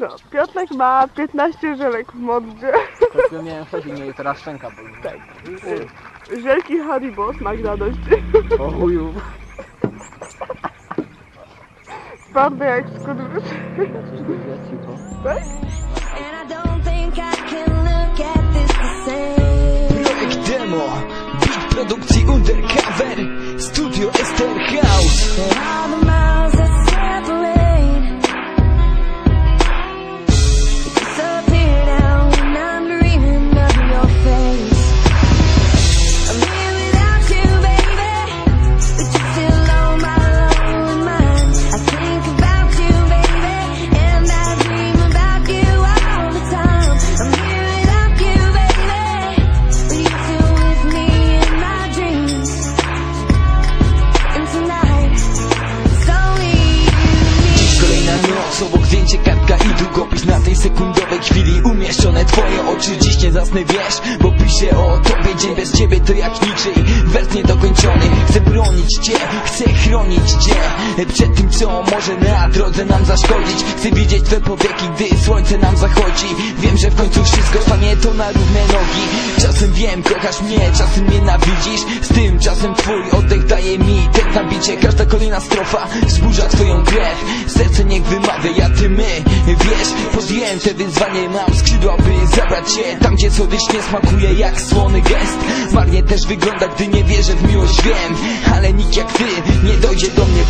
No, Piotrek ma 15 żelek w mordzie. Tylko miałem wcześniej, mnie teraz szczęka boli. Tak. Żelki Haribo, smak radości. O chuju. Twarde jak skurwys. Tak? And I don't think I can look at this the same. Projekt demo Beat produkcji Undercover Studio Esther House sekundowej chwili umieszczone twoje oczy Dziś nie zasnę, wiesz, bo piszę o tobie Dzień bez ciebie to jak niczyj wers niedokończony. Chcę bronić cię, chcę chronić cię. Przed tym, co może na drodze nam zaszkodzić. Chcę widzieć twe powieki, gdy słońce nam zachodzi. Wiem, że w końcu wszystko stanie to na równe nogi. Czasem wiem, kochasz mnie, czasem nienawidzisz. Z tym czasem twój oddech daje mi nabicie Każda kolejna strofa wzburza twoją krew. Serce niech wymawia, ja ty my. Wiesz, podjąłem te wyzwanie Mam skrzydła, by zabrać cię Tam, gdzie słodycz nie smakuje jak słony gest. Marnie też wygląda, gdy nie wierzę w miłość Wiem, ale nikt jak ty nie dojdzie do mnie